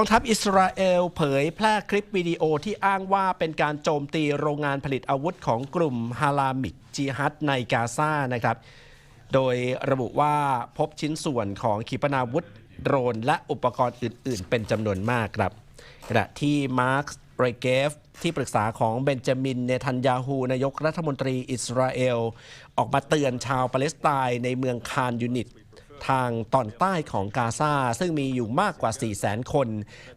กองทัพอิสราเอลเผยแพร่คลิปวิดีโอที่อ้างว่าเป็นการโจมตีโรงงานผลิตอาวุธของกลุ่มฮาลามิกจิฮัดในกาซานะครับ โดยระบุว่าพบชิ้นส่วนของขีปนาวุธโดรนและอุปกรณ์อื่น ๆ เป็นจำนวนมากครับขณะที่มาร์คเรเกฟที่ปรึกษาของเบนจามินเนทันยาฮูนายกรัฐมนตรีอิสราเอล ออกมาเตือนชาวปาเลสไตน์ในเมืองคานยูนิต ทางตอนใต้ของกาซาซึ่งมีอยู่มากกว่า 4 0 0 0 0 0 คน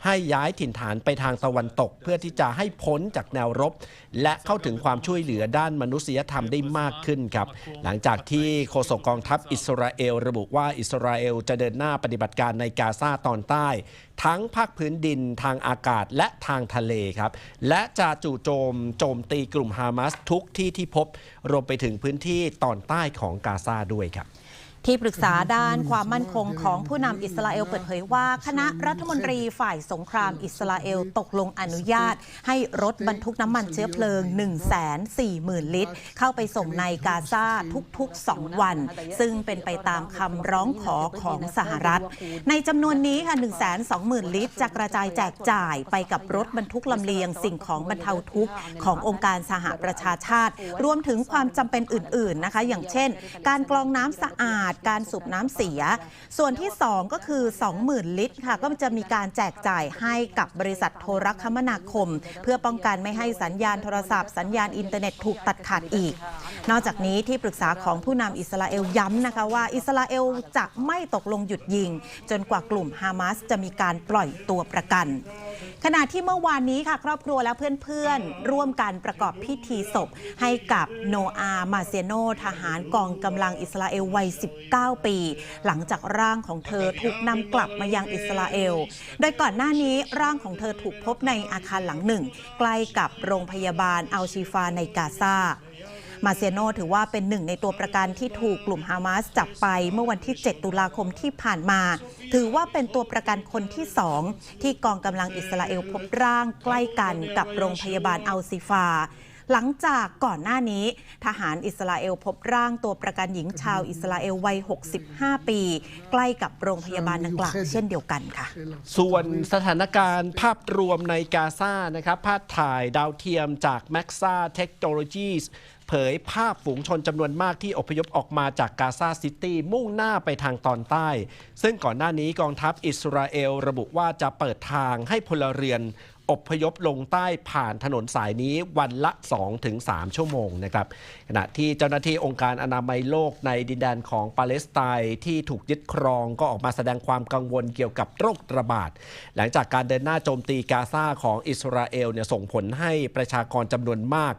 ให้ย้ายถิ่นฐานไปทางตะวันตก เพื่อที่จะให้พ้นจากแนวรบ และเข้าถึงความช่วยเหลือด้านมนุษยธรรมได้มากขึ้นครับ หลังจากที่โฆษกกองทัพอิสราเอล ระบุว่าอิสราเอลจะเดินหน้าปฏิบัติการในกาซาตอนใต้ ทั้งภาคพื้นดินทางอากาศและทางทะเลครับ และจะจู่โจมโจมตีกลุ่มฮามาสทุกที่ที่พบ รวมไปถึงพื้นที่ตอนใต้ของกาซาด้วยครับ ที่ปรึกษาด้านความมั่นคงของผู้นำอิสราเอลเปิดเผยว่า คณะรัฐมนตรีฝ่ายสงครามอิสราเอลตกลงอนุญาต ให้รถบรรทุกน้ำมันเชื้อเพลิง 1 4 0 0 0 0 ลิตร เข้าไปส่งในกาซาทุกๆ 2 วัน ซึ่งเป็นไปตามคำร้องขอของสหรัฐ ในจำนวนนี้ค่ะ 1 2 0 0 0 0 ลิตร จะกระจายแจกจ่ายไปกับรถบรรทุกลำเลียงสิ่งของบรรเทาทุกข์ขององค์การสหประชาชาติ รวมถึงความจำเป็นอื่น ๆนะคะ อย่างเช่น การกรองน้ำสะอาดการสูบน้ำเสีย ส่วนที่ 2 ก็คือ 20,000 ลิตรค่ะ ก็จะมีการแจกจ่ายให้กับบริษัทโทรคมนาคม เพื่อป้องกันไม่ให้สัญญาณโทรศัพท์ สัญญาณอินเทอร์เน็ตถูกตัดขาดอีก นอกจากนี้ที่ปรึกษาของผู้นำอิสราเอลย้ำนะคะว่าอิสราเอลจะไม่ตกลงหยุดยิง จนกว่ากลุ่มฮามาสจะมีการปล่อยตัวประกัน ขณะที่เมื่อวานนี้ค่ะ ครอบครัวและเพื่อนๆ ร่วมกันประกอบพิธีศพ ให้กับโนอามาเซโน ทหารกองกำลังอิสราเอลวัย 19 ปี หลังจากร่างของเธอถูกนำกลับมายังอิสราเอล โดยก่อนหน้านี้ร่างของเธอถูกพบในอาคารหลังหนึ่ง ใกล้กับโรงพยาบาลอัลชีฟาในกาซา มาเซียโนถือว่าเป็นหนึ่งในตัวประกันที่ถูกกลุ่มฮามาสจับไปเมื่อวันที่ 7 ตุลาคมที่ผ่านมา ถือว่าเป็นตัวประกันคนที่สองที่กองกำลังอิสราเอลพบร่างใกล้กันกับโรงพยาบาลอัลซิฟา หลังจากก่อนหน้านี้ ทหารอิสราเอลพบร่างตัวประกันหญิงชาวอิสราเอลวัย 65 ปี ใกล้กับโรงพยาบาลดังกล่าวเช่นเดียวกันค่ะ ส่วนสถานการณ์ภาพรวมในกาซานะครับภาพถ่ายดาวเทียมจาก Maxa Technologies เผยภาพฝูงชนจำนวนมากที่อพยพออกมาจากกาซาซิตี้มุ่งหน้าไปทางตอนใต้ ซึ่งก่อนหน้านี้กองทัพอิสราเอลระบุว่าจะเปิดทางให้พลเรือน อพยพลงใต้ผ่านถนนสายนี้วันละ 2-3 ชั่วโมงนะครับขณะที่เจ้าหน้าที่องค์การอนามัยโลกในดินแดนของปาเลสไตน์ที่ถูกยึดครองก็ออกมาแสดงความกังวลเกี่ยวกับโรคระบาด หลังจากการเดินหน้าโจมตีกาซาของอิสราเอลเนี่ยส่งผลให้ประชากรจำนวนมาก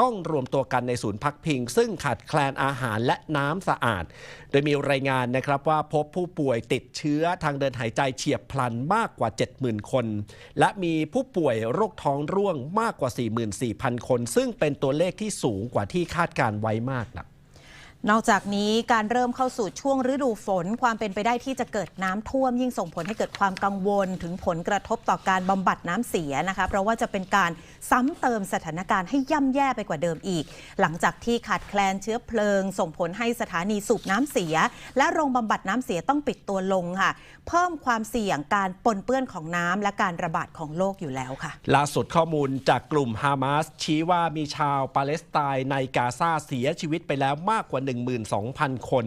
ต้องรวมตัวกันในศูนย์พักพิง ซึ่งขาดแคลนอาหารและน้ำสะอาด โดยมีรายงานนะครับว่าพบผู้ป่วยติดเชื้อทางเดินหายใจเฉียบพลันมากกว่า 70,000 คน และมีผู้ป่วยโรคท้องร่วงมากกว่า 44,000 คน ซึ่งเป็นตัวเลขที่สูงกว่าที่คาดการไว้มากนะ นอกจากนี้การเริ่มเข้าสู่ช่วงฤดูฝน ความเป็นไปได้ที่จะเกิดน้ำท่วม ยิ่งส่งผลให้เกิดความกังวล ถึงผลกระทบต่อการบำบัดน้ำเสียนะคะ เพราะว่าจะเป็นการซ้ำเติมสถานการณ์ให้ย่ำแย่ไปกว่าเดิมอีก หลังจากที่ขาดแคลนเชื้อเพลิง ส่งผลให้สถานีสูบน้ำเสีย และโรงบำบัดน้ำเสียต้องปิดตัวลงค่ะ เพิ่มความเสี่ยงการปนเปื้อนของน้ำและการระบาดของโรคอยู่แล้วค่ะ ล่าสุดข้อมูลจากกลุ่มฮามาสชี้ว่ามีชาวปาเลสไตน์ในกาซาเสียชีวิตไปแล้วมากกว่า12,000 คน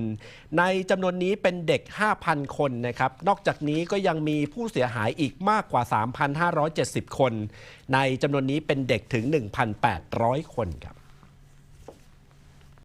ในจำนวนนี้เป็นเด็ก 5,000 คนนะครับ นอกจากนี้ก็ยังมีผู้เสียหายอีกมากกว่า 3,570 คน ในจำนวนนี้เป็นเด็กถึง 1,800 คนครับ